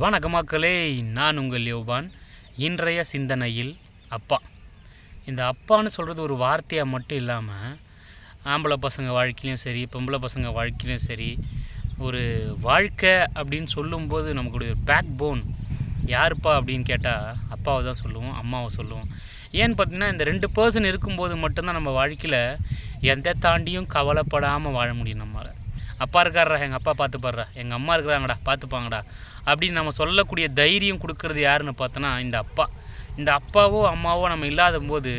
வணக்க மக்களே நான் உங்கள் யோபான் இன்றைய சிந்தனையில் அப்பா. இந்த அப்பான்னு சொல்கிறது ஒரு வார்த்தையாக மட்டும் இல்லாமல் ஆம்பளை பசங்க வாழ்க்கையிலையும் சரி பொம்பளை பசங்க வாழ்க்கையிலையும் சரி ஒரு வாழ்க்கை அப்படின்னு சொல்லும்போது நமக்குடைய பேக் போன் யாருப்பா அப்படின்னு கேட்டால் அப்பாவை தான் சொல்லுவோம் அம்மாவை சொல்லுவோம். ஏன்னு பார்த்தீங்கன்னா இந்த ரெண்டு பர்சன் இருக்கும்போது மட்டும்தான் நம்ம வாழ்க்கையில் எந்த தாண்டியும் கவலைப்படாமல் வாழ முடியும் நம்மளால் அப்பா இருக்காரா எங்கள் அப்பா பார்த்துப்பாடுறா எங்கள் அம்மா இருக்கிறாங்கடா பார்த்துப்பாங்கடா. அப்படின்னு நம்ம சொல்லக்கூடிய தைரியம் கொடுக்கறது யாருன்னு பார்த்தோன்னா இந்த அப்பா. இந்த அப்பாவோ அம்மாவோ நம்ம இல்லாத போது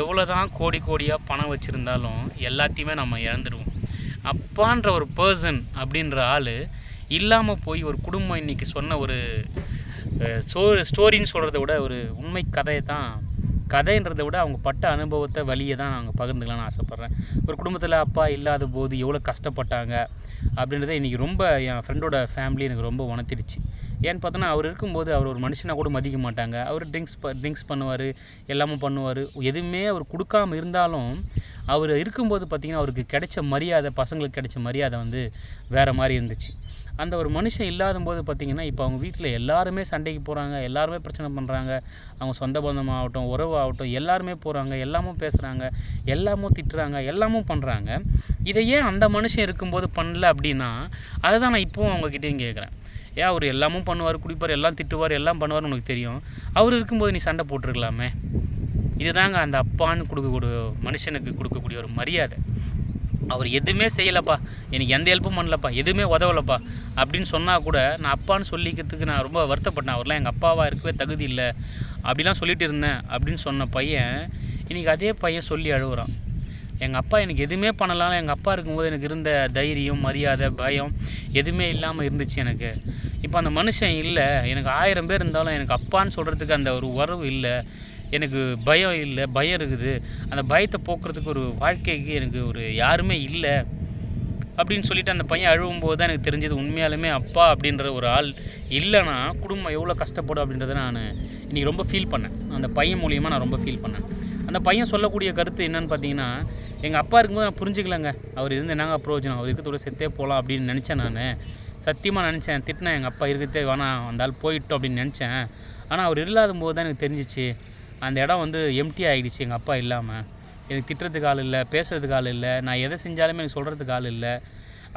எவ்வளோ தான் கோடி கோடியாக பணம் வச்சுருந்தாலும் எல்லாத்தையுமே நம்ம இழந்துடுவோம் அப்பான்ற ஒரு பர்சன் அப்படின்ற ஆள் இல்லாமல் போய் ஒரு குடும்பம் இன்றைக்கி சொன்ன ஒரு ஸ்டோ ஸ்டோரின்னு சொல்கிறத விட ஒரு உண்மை கதையை தான் கதைன்றதை விட அவங்க பட்ட அனுபவத்தை வழியை தான் நாங்கள் பகிர்ந்துக்கலாம்னு ஆசைப்பட்றேன். ஒரு குடும்பத்தில் அப்பா இல்லாத போது எவ்வளோ கஷ்டப்பட்டாங்க அப்படின்றத இன்றைக்கி ரொம்ப என் ஃப்ரெண்டோட ஃபேமிலி எனக்கு ரொம்ப உணர்த்திடுச்சு. ஏன்னு பார்த்தோன்னா அவர் இருக்கும்போது அவர் ஒரு மனுஷனாக கூட மதிக்க மாட்டாங்க. அவர் ட்ரிங்க்ஸ் ப ட்ரிங்க்ஸ் பண்ணுவார் எல்லாமே பண்ணுவார். எதுவுமே அவர் கொடுக்காம இருந்தாலும் அவர் இருக்கும்போது பார்த்திங்கன்னா அவருக்கு கிடைச்ச மரியாதை பசங்களுக்கு கிடைச்ச மரியாதை வந்து வேறு மாதிரி இருந்துச்சு. அந்த ஒரு மனுஷன் இல்லாத போது பார்த்திங்கன்னா இப்போ அவங்க வீட்டில் எல்லாருமே சண்டைக்கு போகிறாங்க எல்லாருமே பிரச்சனை பண்ணுறாங்க அவங்க சொந்த பந்தம் ஆகட்டும் உறவு ஆகட்டும் எல்லாருமே போகிறாங்க எல்லாமும் பேசுகிறாங்க எல்லாமும் திட்டுறாங்க எல்லாமும் பண்ணுறாங்க இதை ஏன் அந்த மனுஷன் இருக்கும்போது பண்ணல அப்படின்னா அதை தான் நான் இப்போவும் அவங்கக்கிட்டேயும் கேட்குறேன் ஏன் அவர் எல்லாமும் பண்ணுவார் குடிப்பார் எல்லாம் திட்டுவார் எல்லாம் பண்ணுவார்னு உனக்கு தெரியும். அவர் இருக்கும்போது நீ சண்டை போட்டிருக்கலாமே. இதுதாங்க அந்த அப்பான்னு கொடுக்கக்கூடிய மனுஷனுக்கு கொடுக்கக்கூடிய ஒரு மரியாதை. அவர் எதுவுமே செய்யலப்பா. எனக்கு எந்த ஹெல்ப்பும் பண்ணலப்பா. எதுவுமே உதவலப்பா. அப்படின்னு சொன்னால் கூட நான் அப்பான்னு சொல்லிக்கிறதுக்கு நான் ரொம்ப வருத்தப்பட்டேன். அவர்லாம் எங்கள் அப்பாவாக இருக்கவே தகுதி இல்லை. அப்படிலாம் சொல்லிட்டு இருந்தேன் அப்படின்னு சொன்ன பையன் இன்றைக்கி அதே பையன் சொல்லி அழுகுறான் எங்கள் அப்பா எனக்கு எதுவுமே பண்ணலாம் எங்கள் அப்பா இருக்கும்போது எனக்கு இருந்த தைரியம் மரியாதை பயம் எதுவுமே இல்லாமல் இருந்துச்சு எனக்கு. இப்போ அந்த மனுஷன் இல்லை. எனக்கு ஆயிரம் பேர் இருந்தாலும் எனக்கு அப்பான்னு சொல்கிறதுக்கு அந்த ஒரு உறவு இல்லை. எனக்கு பயம் இல்லை பயம் இருக்குது. அந்த பயத்தை போக்குறதுக்கு ஒரு வாழ்க்கைக்கு எனக்கு ஒரு யாருமே இல்லை அப்படின்னு சொல்லிட்டு அந்த பையன் அழுவும்போது தான் எனக்கு தெரிஞ்சது உண்மையாலுமே அப்பா அப்படின்ற ஒரு ஆள் இல்லைன்னா குடும்பம் எவ்வளோ கஷ்டப்படும் அப்படின்றத நான் இன்றைக்கி ரொம்ப ஃபீல் பண்ணேன். அந்த பையன் மூலியமாக நான் ரொம்ப ஃபீல் பண்ணேன். அந்த பையன் சொல்லக்கூடிய கருத்து என்னன்னு பார்த்தீங்கன்னா எங்கள் அப்பா இருக்கும்போது நான் புரிஞ்சுக்கலங்க. அவர் இருந்து என்னங்க பிரயோஜனம்? அவர் இருக்கிறதோட செத்தே போகலாம் அப்படின்னு நினச்சேன் நான். சத்தியமாக நினச்சேன். திட்டினேன் எங்கள் அப்பா இருக்கிறதே வேணாம் அந்த ஆள் போயிட்டோம் அப்படின்னு நினச்சேன். ஆனால் அவர் இல்லாத போது தான் எனக்கு தெரிஞ்சிச்சு அந்த இடம் வந்து எம்டி ஆகிடுச்சு எங்கள் அப்பா இல்லாமல் எனக்கு திட்டுறதுக்கு ஆள் இல்லை பேசுகிறதுக்கு ஆள் இல்லை நான் எதை செஞ்சாலுமே எனக்கு சொல்கிறதுக்கு ஆள் இல்லை.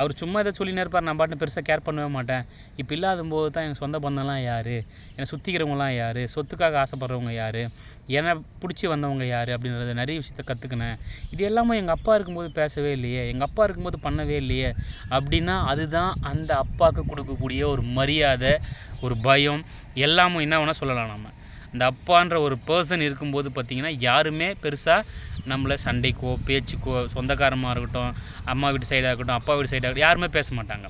அவர் சும்மா எதை சொல்லினே இருப்பார் நான் பாட்டு பெருசாக கேர் பண்ணவே மாட்டேன். இப்போ இல்லாத போது தான் எங்கள் சொந்த பந்தம்லாம் யார்? என்னை சுற்றிக்கிறவங்களாம் யார்? சொத்துக்காக ஆசைப்படுறவங்க யார்? என்னை பிடிச்சி வந்தவங்க யார்? அப்படின்றத நிறைய விஷயத்த கற்றுக்கினேன் இது எல்லாமே எங்கள் அப்பா இருக்கும்போது பேசவே இல்லையே. எங்கள் அப்பா இருக்கும்போது பண்ணவே இல்லையே. அப்படின்னா அதுதான் அந்த அப்பாவுக்கு கொடுக்கக்கூடிய ஒரு மரியாதை ஒரு பயம். எல்லாமும் என்ன வேணால் சொல்லலாம் நம்ம. அந்த அப்பான்ற ஒரு பர்சன் இருக்கும்போது பார்த்திங்கன்னா யாருமே பெருசாக நம்மளை சண்டைக்கோ பேச்சுக்கோ சொந்தக்காரமாக இருக்கட்டும் அம்மா வீட்டு சைடாக இருக்கட்டும் அப்பா வீட்டு சைடாக இருக்கட்டும் யாருமே பேச மாட்டாங்க.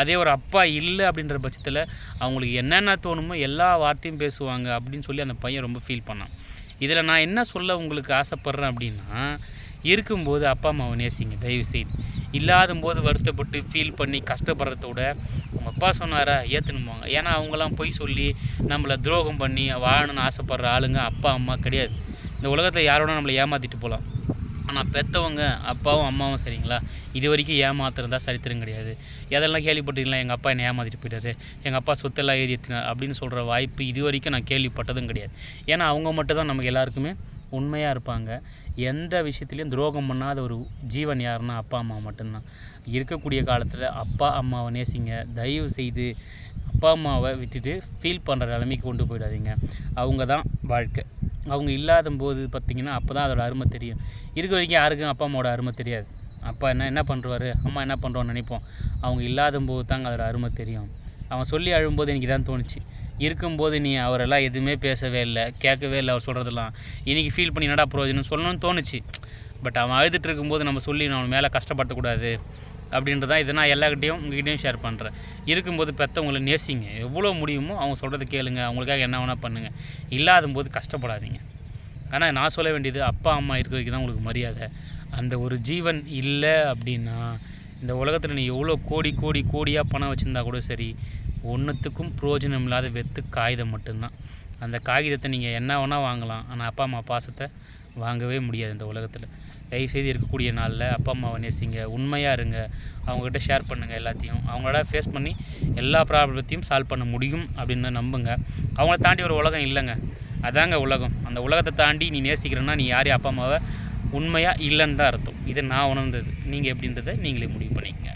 அதே ஒரு அப்பா இல்லை அப்படின்ற பட்சத்தில் அவங்களுக்கு என்னென்ன தோணுமோ எல்லா வார்த்தையும் பேசுவாங்க அப்படின்னு சொல்லி அந்த பையன் ரொம்ப ஃபீல் பண்ணான். இதில் நான் என்ன சொல்ல உங்களுக்கு ஆசைப்பட்றேன் அப்படின்னா இருக்கும்போது அப்பா அம்மாவை நேசிங்க தயவு செய்து இல்லாத போது வருத்தப்பட்டு ஃபீல் பண்ணி கஷ்டப்படுறத விட உங்கள் அப்பா சொன்னாரா ஏற்றுனுவாங்க ஏன்னா அவங்களாம் பொய் சொல்லி நம்மளை துரோகம் பண்ணி வாழணும்னு ஆசைப்படுற ஆளுங்க அப்பா அம்மா கிடையாது. இந்த உலகத்தில் யாரோட நம்மளை ஏமாற்றிட்டு போகலாம் ஆனால் பெற்றவங்க அப்பாவும் அம்மாவும் சரிங்களா? இது வரைக்கும் ஏமாத்துறதா சரித்திரம் கிடையாது. எதெல்லாம் கேள்விப்பட்டீங்களா எங்கள் அப்பா என்னை ஏமாற்றிட்டு போயிட்டாரு. எங்கள் அப்பா சொத்தெல்லாம் ஏறி ஏற்றினார் அப்படின்னு சொல்கிற வாய்ப்பு இது வரைக்கும் நான் கேள்விப்பட்டதும் கிடையாது. ஏன்னா அவங்க மட்டும் தான் நமக்கு எல்லாருக்குமே உண்மையாக இருப்பாங்க. எந்த விஷயத்துலையும் துரோகம் பண்ணாத ஒரு ஜீவன் யாருன்னா அப்பா அம்மா மட்டும்தான். இருக்கக்கூடிய காலத்தில் அப்பா அம்மாவை நேசிங்க. தயவு செய்து அப்பா அம்மாவை விட்டுட்டு ஃபீல் பண்ணுற நிலைமைக்கு கொண்டு போயிடாதீங்க. அவங்க தான் வாழ்க்கை. அவங்க இல்லாத போது பார்த்திங்கன்னா அப்போ தான் அதோட அருமை தெரியும். இருக்க வரைக்கும் யாருக்கும் அப்பா அம்மாவோட அருமை தெரியாது. அப்பா என்ன என்ன பண்ணுறாரு அம்மா என்ன பண்ணுறோன்னு நினைப்போம். அவங்க இல்லாத போது தாங்க அதோட அருமை தெரியும். அவன் சொல்லி அழும்போது எனக்கு இதான் தோணுச்சு. இருக்கும்போது நீ அவரெல்லாம் எதுவுமே பேசவே இல்லை கேட்கவே இல்லை அவர் சொல்கிறதெல்லாம் இன்றைக்கி ஃபீல் பண்ணி என்னடா பிரயோஜனம் சொல்லணும்னு தோணுச்சு. பட் அவன் அழுதுட்டு இருக்கும்போது நம்ம சொல்லி நான் அவன் மேலே கஷ்டப்படுத்தக்கூடாது அப்படின்றதான் இதை நான் எல்லாக்கிட்டையும் உங்ககிட்டையும் ஷேர் பண்ணுறேன் இருக்கும்போது பெற்றவங்களை நேசிங்க. எவ்வளோ முடியுமோ அவங்க சொல்கிறத கேளுங்க. அவங்களுக்காக என்ன வேணால் பண்ணுங்கள் இல்லாத போது கஷ்டப்படாதீங்க. ஆனால் நான் சொல்ல வேண்டியது அப்பா அம்மா இருக்கிறதுக்கு வரைக்கும் தான் உங்களுக்கு மரியாதை. அந்த ஒரு ஜீவன் இல்லை அப்படின்னா இந்த உலகத்தில் நீ எவ்வளோ கோடி கோடி கோடியாக பணம் வச்சுருந்தா கூட சரி ஒன்றுத்துக்கும் பிரயோஜனம் இல்லாத வெத்து காகிதம் மட்டும்தான். அந்த காகிதத்தை நீங்கள் என்ன வேணால் வாங்கலாம். ஆனால் அப்பா அம்மா பாசத்தை வாங்கவே முடியாது இந்த உலகத்தில். தயவுசெய்து இருக்கக்கூடிய நாளில் அப்பா அம்மாவை நேசிங்க. உண்மையாக இருங்க. அவங்கக்கிட்ட ஷேர் பண்ணுங்கள் எல்லாத்தையும். அவங்களோட ஃபேஸ் பண்ணி எல்லா ப்ராப்ளத்தையும் சால்வ் பண்ண முடியும் அப்படின்னு நம்புங்க. அவங்கள தாண்டி ஒரு உலகம் இல்லைங்க. அதாங்க உலகம். அந்த உலகத்தை தாண்டி நீ நேசிக்கிறேன்னா நீ யாரையும் அப்பா அம்மாவை உண்மையாக இல்லைன்னு தான் அர்த்தம். இதை நான் உணர்ந்தது. நீங்கள் எப்படின்றத நீங்களே முடிவு பண்ணிக்கங்க.